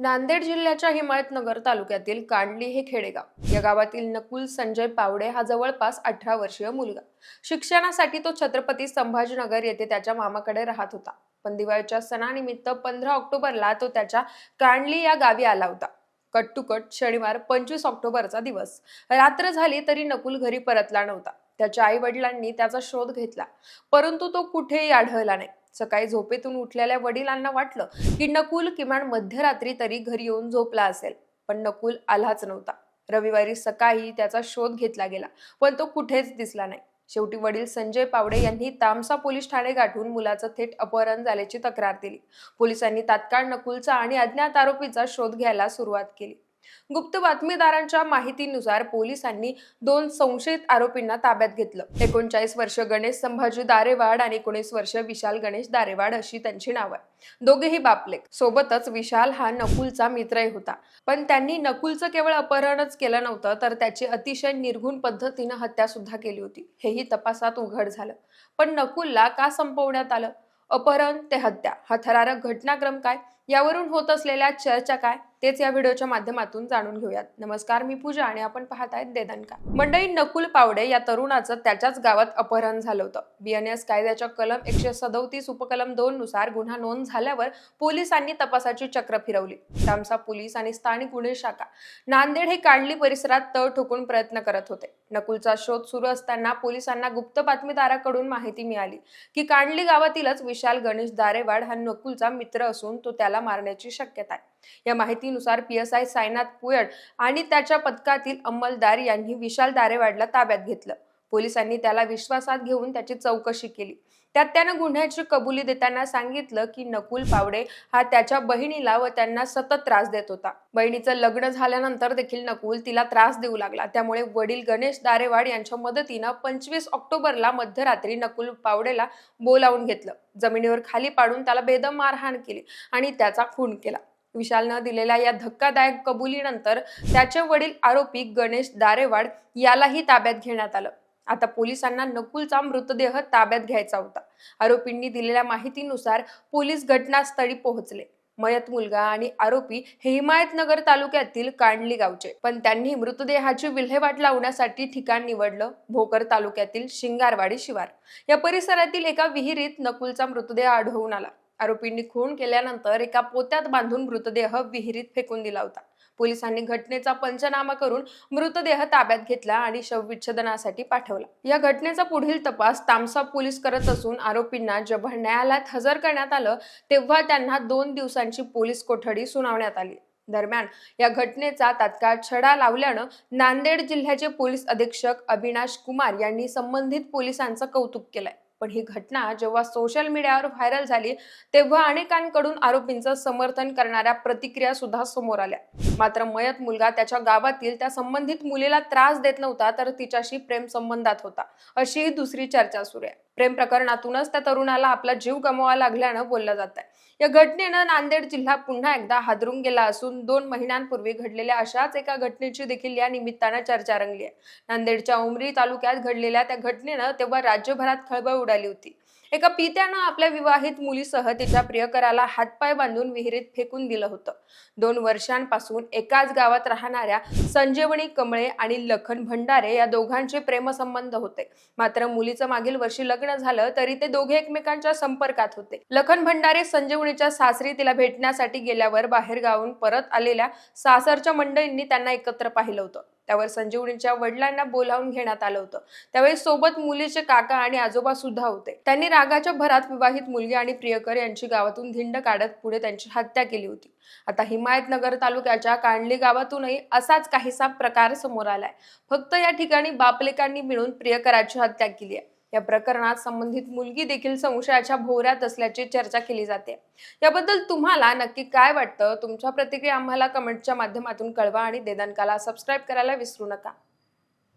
नांदेड जिल्ह्याच्या हिमायतनगर तालुक्यातील कांडली हे खेडेगाव. या गावातील नकुल संजय पावडे हा जवळपास अठरा वर्षीय मुलगा. शिक्षणासाठी तो छत्रपती संभाजीनगर येथे त्याच्या मामाकडे राहत होता. पण दिवाळीच्या सणानिमित्त पंधरा ऑक्टोबरला तो त्याच्या कांडली या गावी आला होता. कट टू कट शनिवार पंचवीस ऑक्टोबरचा दिवस. रात्र झाली तरी नकुल घरी परतला नव्हता. त्याच्या आई वडिलांनी त्याचा शोध घेतला. परंतु तो कुठेही आढळला नाही. सकाळी झोपेतून उठलेल्या वडिलांना वाटलं की नकुल किमान मध्यरात्री तरी घरी येऊन झोपला असेल पण नकुल आलाच नव्हता. रविवारी सकाळी त्याचा शोध घेतला गेला पण तो कुठेच दिसला नाही. शेवटी वडील संजय पावडे यांनी तामसा पोलीस ठाणे गाठून मुलाचं थेट अपहरण झाल्याची तक्रार दिली. पोलिसांनी तात्काळ नकुलचा आणि अज्ञात आरोपीचा शोध घ्यायला सुरुवात केली. गुप्त बातमीदारांच्या माहितीनुसार पोलिसांनी दोन संशयित आरोपींना ताब्यात घेतलं. एकोणचाळीस वर्ष गणेश संभाजी दारेवाड आणि एकोणीस वर्ष विशाल गणेश दारेवाड अशी त्यांची नावं आहे दोघेही बापलेक. सोबतच विशाल हा नकुलचा मित्रही होता. पण त्यांनी नकुलचं केवळ अपहरणच केलं नव्हतं तर त्याची अतिशय निर्घुण पद्धतीनं हत्या सुद्धा केली होती. हेही तपासात उघड झालं. पण नकुलला का संपवण्यात आलं? अपहरण ते हत्या. हा थरारक घटनाक्रम काय? यावरून होत असलेल्या चर्चा काय? तेच या व्हिडिओच्या माध्यमातून जाणून घेऊयात. नमस्कार मी पूजा आणि आपण पाहत आहेत देदनका मंडळी नकुल पावडे या तरुणाचं त्याच्याच गावात अपहरण झालं होतं. बीएनएस कायद्याच्या कलम एकशे सदोतीस उपकलम दोन नुसार गुन्हा नोंद झाल्यावर पोलिसांनी तपासाची चक्र फिरवली. तामसा पोलीस आणि स्थानिक गुन्हे शाखा. नांदेड हे कांडली परिसरात तळ ठोकून प्रयत्न करत होते. नकुलचा शोध सुरू असताना पोलिसांना गुप्त बातमीदाराकडून माहिती मिळाली की कांडली गावातीलच विशाल गणेश दारेवाड हा नकुलचा मित्र असून तो त्याला मारण्याची शक्यता आहे. या माहितीनुसार P S I Sainath Puyad आणि त्याच्या पथकातील अंमलदार यांनी विशाल दारेवाडला ताब्यात घेतलं. पोलिसांनी त्याला विश्वासात घेऊन त्याची चौकशी केली. त्यात त्यानं गुन्ह्याची कबुली देताना सांगितलं की नकुल पावडे हा त्याच्या बहिणीला व त्यांना सतत त्रास देत होता. बहिणीचं लग्न झाल्यानंतर देखील नकुल तिला त्रास देऊ लागला. त्यामुळे वडील गणेश दारेवाड यांच्या मदतीनं पंचवीस ऑक्टोबरला मध्यरात्री नकुल पावडेला बोलावून घेतलं. जमिनीवर खाली पाडून त्याला बेदम मारहाण केली आणि त्याचा खून केला. विशालनं दिलेल्या या धक्कादायक कबुलीनंतर त्याचे वडील आरोपी गणेश दारेवाड यालाही ताब्यात घेण्यात आलं. आता पोलिसांना नकुलचा मृतदेह ताब्यात घ्यायचा होता. आरोपींनी दिलेल्या माहितीनुसार पोलीस घटनास्थळी पोहोचले. मयत मुलगा आणि आरोपी हे हिमायतनगर तालुक्यातील कांडली गावचे. पण त्यांनी मृतदेहाची विल्हेवाट लावण्यासाठी ठिकाण निवडलं भोकर तालुक्यातील शिंगारवाडी शिवार. या परिसरातील एका विहिरीत नकुलचा मृतदेह आढळून आला. आरोपींनी खून केल्यानंतर एका पोत्यात बांधून मृतदेह विहिरीत फेकून दिला होता. पोलिसांनी घटनेचा पंचनामा करून मृतदेह ताब्यात घेतला आणि शवविच्छेदनासाठी पाठवला. या घटनेचा पुढील तपास तामसा पोलीस करत असून आरोपींना जेव्हा न्यायालयात हजर करण्यात आलं तेव्हा त्यांना दोन दिवसांची पोलीस कोठडी सुनावण्यात आली. दरम्यान या घटनेचा तात्काळ छडा लावल्यानं नांदेड जिल्ह्याचे पोलीस अधीक्षक अविनाश कुमार यांनी संबंधित पोलिसांचं कौतुक केलंय. पण ही घटना जेव्हा सोशल मीडियावर व्हायरल झाली तेव्हा अनेकांकडून आरोपींचं समर्थन करणाऱ्या प्रतिक्रिया सुद्धा समोर आल्या. मात्र मयत मुलगा त्याच्या गावातील त्या संबंधित मुलीला त्रास देत नव्हता तर तिच्याशी प्रेम संबंधात होता. अशी दुसरी चर्चा सुरू आहे. प्रेम प्रकरणातूनच त्या तरुणाला आपला जीव गमवावा लागल्यानं बोललं जात आहे या घटनेनं नांदेड जिल्हा पुन्हा एकदा हादरून गेला असून दोन महिन्यांपूर्वी घडलेल्या अशाच एका घटनेची देखील या निमित्तानं चर्चा रंगली आहे. नांदेडच्या उमरी तालुक्यात घडलेल्या त्या घटनेनं तेव्हा राज्यभरात खळबळ उडाली होती. एका पित्यानं आपल्या विवाहित मुलीसह तिच्या प्रियकराला हातपाय बांधून विहिरीत फेकून दिलं होतं. दोन वर्षांपासून एकाच गावात राहणाऱ्या संजीवनी कमळे आणि लखन भंडारे या दोघांचे प्रेमसंबंध होते. मात्र मुलीचं मागील वर्षी लग्न झालं तरी ते दोघे एकमेकांच्या संपर्कात होते. लखन भंडारे संजीवनीच्या सासरी तिला भेटण्यासाठी गेल्यावर बाहेर गावून परत आलेल्या सासरच्या मंडळींनी त्यांना एकत्र पाहिलं होतं. त्यावर संजीवनीच्या वडिलांना बोलावून घेण्यात आलं होतं. त्यावेळी सोबत मुलीचे काका आणि आजोबा सुद्धा होते. त्यांनी रागाच्या भरात विवाहित मुलगी आणि प्रियकर यांची गावातून धिंड काढत पुढे त्यांची हत्या केली होती. आता हिमायतनगर तालुक्याच्या कांडली गावातूनही असाच काहीसा प्रकार समोर आलाय. फक्त या ठिकाणी बापलेकांनी मिळून प्रियकराची हत्या केली आहे. या प्रकरणात संबंधित मुलगी देखील संशयाच्या भोवऱ्यात असल्याची चर्चा केली जाते. याबद्दल तुम्हाला नक्की काय वाटतं? तुमच्या प्रतिक्रिया आम्हाला कमेंटच्या माध्यमातून कळवा आणि देदानकाला सबस्क्राईब करायला विसरू नका.